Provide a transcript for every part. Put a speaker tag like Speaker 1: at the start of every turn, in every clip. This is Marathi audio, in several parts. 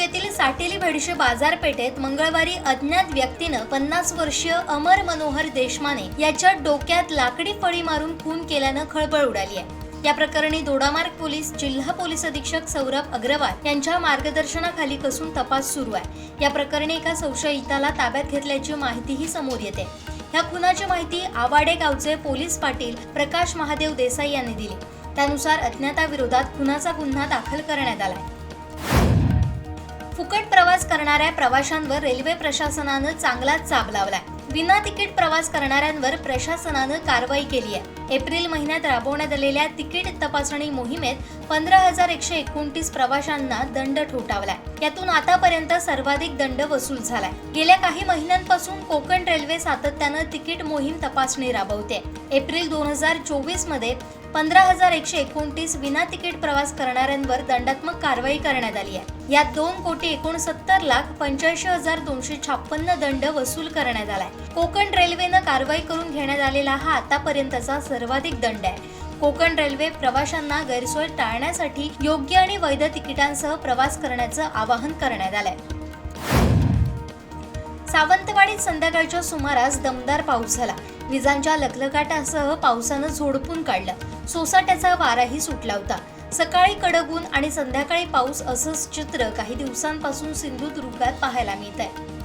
Speaker 1: साटेली भडीशे बाजारपेठेत मंगळवारी अज्ञात व्यक्तीनं पन्नास वर्षीय अमर मनोहर देशमाने याच्या डोक्यात लाकडी फळी मारून खून केल्यानं खळबळ उडाली आहे. या प्रकरणी दोडामार्ग पोलीस जिल्हा पोलीस अधीक्षक सौरभ अग्रवाल यांच्या मार्गदर्शनाखाली कसून तपास सुरू आहे. या प्रकरणी एका संशयिताला ताब्यात घेतल्याची माहितीही समोर येते. या खुनाची माहिती आवाडे गावचे पोलीस पाटील प्रकाश महादेव देसाई यांनी दिली. त्यानुसार अज्ञाताविरोधात खुनाचा गुन्हा दाखल करण्यात आलाय. फुकट प्रवास करणाऱ्या प्रवाशांवर रेल्वे प्रशासनानं चांगलाच चाब लावलाय. विना तिकीट प्रवास करणाऱ्यांवर प्रशासनानं कारवाई केली आहे. एप्रिल महिन्यात राबवण्यात आलेल्या तिकीट तपासणी मोहिमेत पंधरा हजार एकशे एकोणतीस प्रवाशांना दंड ठोठावलाय. यातून आतापर्यंत सर्वाधिक दंड वसूल झालाय. गेल्या काही महिन्यांपासून कोकण रेल्वे सातत्यानं तिकीट मोहीम तपासणी राबवते. एप्रिल दोन हजार चोवीसमध्ये पंधरा हजार एकशे एकोणतीस विना तिकीट प्रवास करणाऱ्यांवर दंडात्मक कारवाई करण्यात आली आहे. यात दोन कोटी एकोणसत्तर लाख पंच्याऐंशी हजार दोनशे छाप्पन्न दंड वसूल करण्यात आलाय. कोकण रेल्वेनं कारवाई करून घेण्यात आलेला हा आतापर्यंतचा सर्वाधिक दंड आहे. कोकण रेल्वे प्रवाशांना गैरसोय टाळण्यासाठी योग्य आणि वैध तिकिटांसह प्रवास करण्याचं आवाहन करण्यात आलंय. सावंतवाडीत संध्याकाळच्या सुमारास दमदार पाऊस झाला. विजांच्या लखलकाटासह पावसानं झोडपून काढलं. सोसाट्याचा वाराही सुटला होता. सकाळी कडक ऊन आणि संध्याकाळी पाऊस असंच चित्र काही दिवसांपासून सिंधुदुर्गात पाहायला मिळत आहे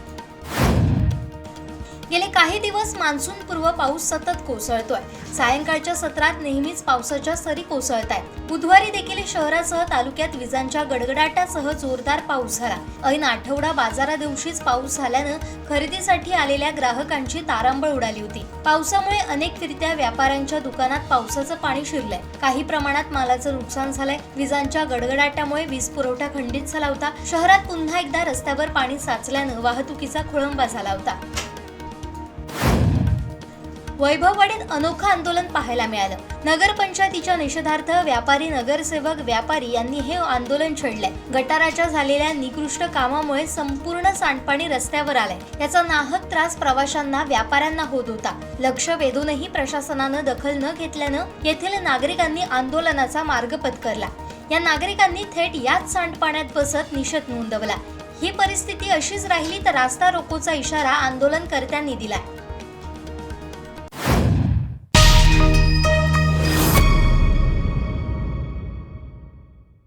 Speaker 1: गेले काही दिवस मान्सून पूर्व पाऊस सतत कोसळतोय. सायंकाळच्या सत्रात नेहमीच पावसाच्या सरी कोसळत आहेत. बुधवारी देखील शहरासह तालुक्यात विजांच्या गडगडाटासह जोरदार पाऊस झाला. ऐन आठवडा बाजारा दिवशीच पाऊस झाल्यानं खरेदीसाठी आलेल्या ग्राहकांची तारांबळ उडाली होती. पावसामुळे अनेक फिरत्या व्यापाऱ्यांच्या दुकानात पावसाचं पाणी शिरलंय. काही प्रमाणात मालाचं नुकसान झालंय. विजांच्या गडगडाटामुळे वीज पुरवठा खंडित झाला होता. शहरात पुन्हा एकदा रस्त्यावर पाणी साचल्यानं वाहतुकीचा खोळंबा झाला होता. वैभववाडीत अनोखं आंदोलन पाहायला मिळालं. नगरपंचायतीच्या निषेधार्थ व्यापारी नगरसेवक व्यापारी यांनी हे आंदोलन छेडलंय. गटाराच्या झालेल्या निकृष्ट कामामुळे संपूर्ण सांडपाणी रस्त्यावर आलंय. याचा नाहक त्रास प्रवाशांना व्यापाऱ्यांना होत होता. लक्ष वेधूनही प्रशासनानं दखल न घेतल्यानं येथील नागरिकांनी आंदोलनाचा मार्ग पत्करला. या नागरिकांनी थेट याच सांडपाण्यात बसत निषेध नोंदवला. ही परिस्थिती अशीच राहिली तर रास्ता रोकोचा इशारा आंदोलनकर्त्यांनी दिलाय.